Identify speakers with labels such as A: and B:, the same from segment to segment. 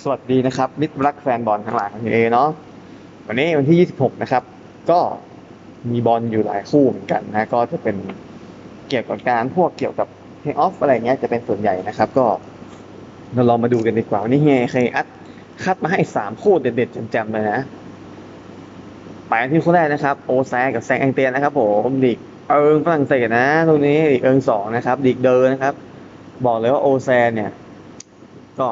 A: สวัสดีนะครับมิตรรักแฟนบอลทั้งหลายของเอเนาะวันนี้วันที่ 26 นะครับ ก็มีบอลอยู่หลายคู่เหมือนกันนะก็จะเป็นเกี่ยวกับการพวกเกี่ยวกับเพย์ออฟอะไรเงี้ยจะเป็นส่วนใหญ่นะครับ ก็เราลองมาดูกันดีกว่าวันนี้เฮียเคยอัดคัดมาให้ 3 คู่เด็ดๆจำๆเลยนะไปที่คู่แรกนะครับ โอแซกับแซงแองเตียนนะครับผมลีกเอิงฝรั่งเศสนะตรงนี้ลีกเอิงสองนะครับลีกเดอร์นะครับ บอกเลยว่าโอแซเนี่ย ก็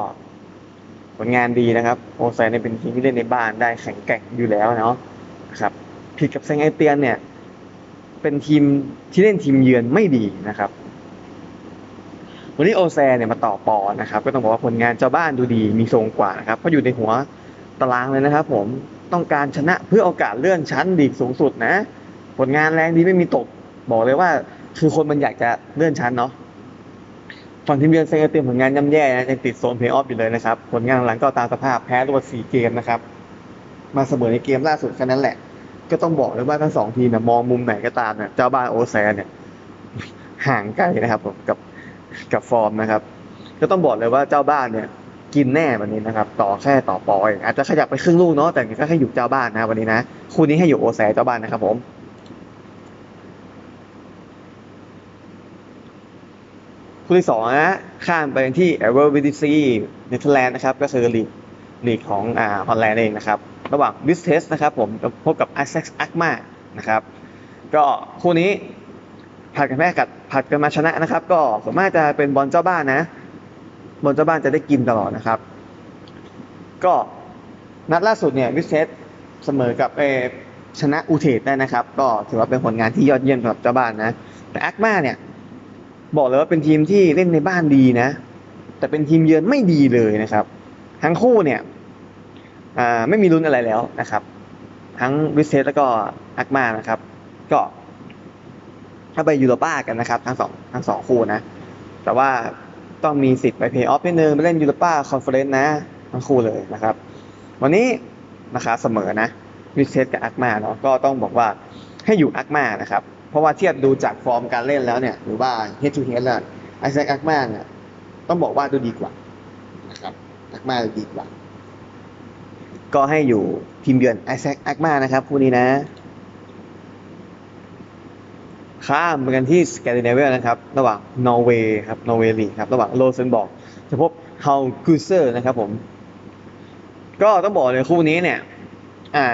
A: ผลงานดีนะครับโอแซนเนี่ยเป็นทีมที่เล่นในบ้านได้แข็งแกร่งอยู่แล้วเนาะครับผิดกับแซงไอเตียนเนี่ย เป็นทีมที่เล่นทีมเยือนไม่ดีนะครับ วันนี้โอแซเนี่ยมาต่อปอนะครับ ก็ต้องบอกว่าผลงานเจ้าบ้านดูดีมีทรงกว่านะครับเพราะอยู่ในหัวตารางเลยนะครับผมต้องการชนะเพื่อโอกาสเลื่อนชั้นดีกสูงสุดนะ ผลงานแรงดีไม่มีตก บอกเลยว่าคือคนมันอยากจะเลื่อนชั้นเนาะ ฝั่งทีมเยือนเซงเตรียมผลงานย่ำแย่นะยังติดโซนเพลย์ออฟอยู่เลยนะครับ ผลงานหลังก็ตามสภาพแพ้รวดสี่เกมนะครับ มาเสมอในเกมล่าสุดแค่นั้นแหละ ก็ต้องบอกเลยว่าทั้งสองทีมเนี่ยมองมุมไหนก็ตามเนี่ยเจ้าบ้านโอแซนเนี่ยห่างไกลนะครับผมกับกับฟอร์มนะครับ ก็ต้องบอกเลยว่าเจ้าบ้านเนี่ย กินแน่วันนี้นะครับ ต่อแค่ต่อปอย อาจจะขยับไปครึ่งลูกเนาะแต่ก็ให้อยู่เจ้าบ้านนะวันนี้นะคู่นี้ให้อยู่โอแซเจ้าบ้านนะครับผม คู่ที่สองนะข้ามไปที่เอเวอร์วิดิซีเนเธอร์แลนด์นะครับก็คือลีกลีกของอ่าฮอลแลนด์เองนะครับ ระหว่างวิสเทสนะครับผมพบกับไอแซคอักมานะครับก็คู่นี้ผัดกันแพ้กัดผัดกันมาชนะนะครับ ก็ส่วนมากจะเป็นบอลเจ้าบ้านนะ บอลเจ้าบ้านจะได้กินตลอดนะครับ ก็นัดล่าสุดเนี่ยวิสเทสเสมอกับเออชนะอูเทสได้นะครับ ก็ถือว่าเป็นผลงานที่ยอดเยี่ยมสำหรับเจ้าบ้านนะแต่อักมาเนี่ย บอกเลยว่าเป็นทีมที่เล่นในบ้านดีนะ แต่เป็นทีมเยือนไม่ดีเลยนะครับ ทั้งคู่เนี่ยไม่มีลุ้นอะไรแล้วนะครับ ทั้งวิเทสแล้วก็อักมานะครับ ก็ถ้าไปยูโรป้ากันนะครับ ทั้งสองทั้งสองคู่นะ แต่ว่าต้องมีสิทธิ์ไปเพย์ออฟนิดนึงไปเล่นยูโรป้าคอนเฟอเรนซ์นะทั้งคู่เลยนะครับ วันนี้ราคาเสมอนะวิเทสกับอักมาเนาะก็ต้องบอกว่าให้อยู่อักมานะครับ ราะว่าเทียบดูจากฟอร์มการเล่นแล้วเนี่ย หรือว่า head to head แล้วไอแซคอักมาเนี่ยต้องบอกว่าดูดีกว่านะครับอักมาดูดีกว่า ก็ให้อยู่ทีมเยือนไอแซคอักมานะครับคู่นี้นะ ข้ามไปกันที่สแกนดิเนเวียนะครับ ระหว่างนอร์เวย์ครับนอร์เวย์ลีครับระหว่างโลเซนบอกจะพบเฮาคูเซอร์นะครับผม ก็ต้องบอกเลยคู่นี้เนี่ย อ่า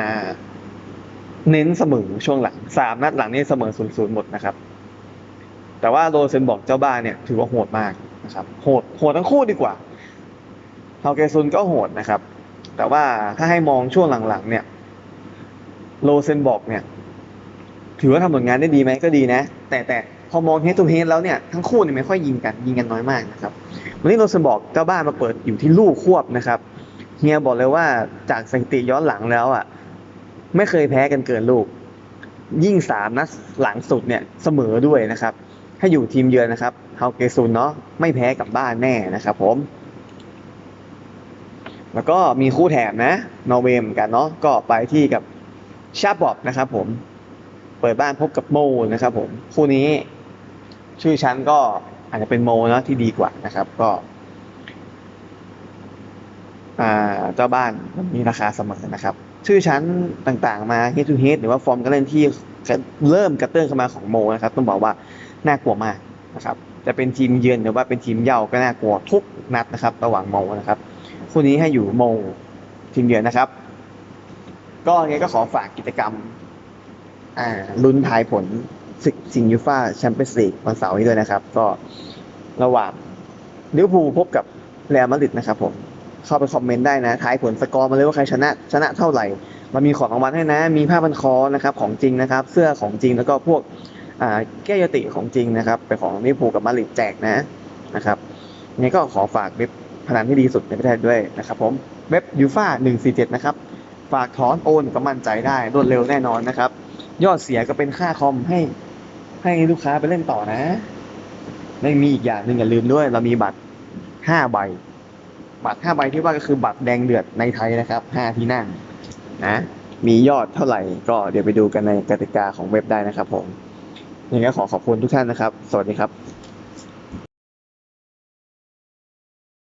A: เน้นเสมอช่วงหลังสามนัดหลังนี่เสมอศูนย์ศูนย์หมดนะครับ แต่ว่าโรเซนบอกเจ้าบ้านเนี่ย ถือว่าโหดมากนะครับ โหดโหดทั้งคู่ดีกว่าเฮาเกซุนก็โหดนะครับ แต่ว่าถ้าให้มองช่วงหลังๆ เนี่ยโรเซนบอกเนี่ย ถือว่าทำผลงานได้ดีไหมก็ดีนะ แต่แต่พอมองเฮดทูเฮดแล้วเนี่ยทั้งคู่เนี่ยไม่ค่อยยิงกันยิงกันน้อยมากนะครับวันนี้โรเซนบอกเจ้าบ้านมาเปิดอยู่ที่ลูกควบนะครับเฮียบอกเลยว่าจากสถิติย้อนหลังแล้วอะ ไม่เคยแพ้กันเกินลูก ยิ่งสามนัดหลังสุดเนี่ยเสมอด้วยนะครับ ถ้าอยู่ทีมเยือนนะครับเฮาเกซุนเนาะไม่แพ้กับบ้านแน่นะครับผม แล้วก็มีคู่แถมนะนอร์เวย์เหมือนกันเนาะก็ไปที่กับชาบอบนะครับผมเปิดบ้านพบกับโมนะครับผมคู่นี้ชื่อชั้นก็อาจจะเป็นโมเนาะที่ดีกว่านะครับ ก็เจ้าบ้านมีราคาเสมอนะครับ ชื่อชั้นต่างๆมา head to head หรือว่าฟอร์มการเล่นที่เริ่มกระเตื้องเข้ามาของโมนะครับต้องบอกว่าน่ากลัวมากนะครับจะเป็นทีมเยือนหรือว่าเป็นทีมเย่าก็น่ากลัวทุกนัดนะครับ ระหว่างโมนะครับคู่นี้ให้อยู่โมทีมเยือนนะครับ ก็ไงก็ขอฝากกิจกรรมลุ้นทายผลศึกสิงยูฟ่าแชมเปี้ยนส์ลีกวันเสาร์นี้ด้วยนะครับ ก็ระหว่างลิเวอร์พูลพบกับเรอัลมาดริดนะครับผม เข้าไปคอมเมนต์ได้นะทายผลสกอร์มาเลยว่าใครชนะชนะเท่าไหร่มันมีของรางวัลให้นะ มีผ้าพันคอนะครับของจริงนะครับ เสื้อของจริงแล้วก็พวกแก้ยติของจริงนะครับเป็นของลิเวอร์พูลกับมาริดแจกนะนะครับงไงก็ขอฝากเว็บพนันที่ดีสุดในประเทศด้วยนะครับผมเว็บยูฟ่า147 นะครับ ฝากถอนโอนก็มั่นใจได้รวดเร็วแน่นอนนะครับ ยอดเสียก็เป็นค่าคอมให้ให้ลูกค้าไปเล่นต่อนะ ไม่มีอีกอย่างหนึ่งอย่าลืมด้วย เรามีบัตรห้าใบ บัตรห้าใบที่ว่าก็คือบัตรแดงเดือดในไทยนะครับห้าที่นั่งนะมียอดเท่าไหร่ก็เดี๋ยวไปดูกันในกติกาของเว็บได้นะครับผมยังไงขอขอบคุณทุกท่านนะครับ สวัสดีครับ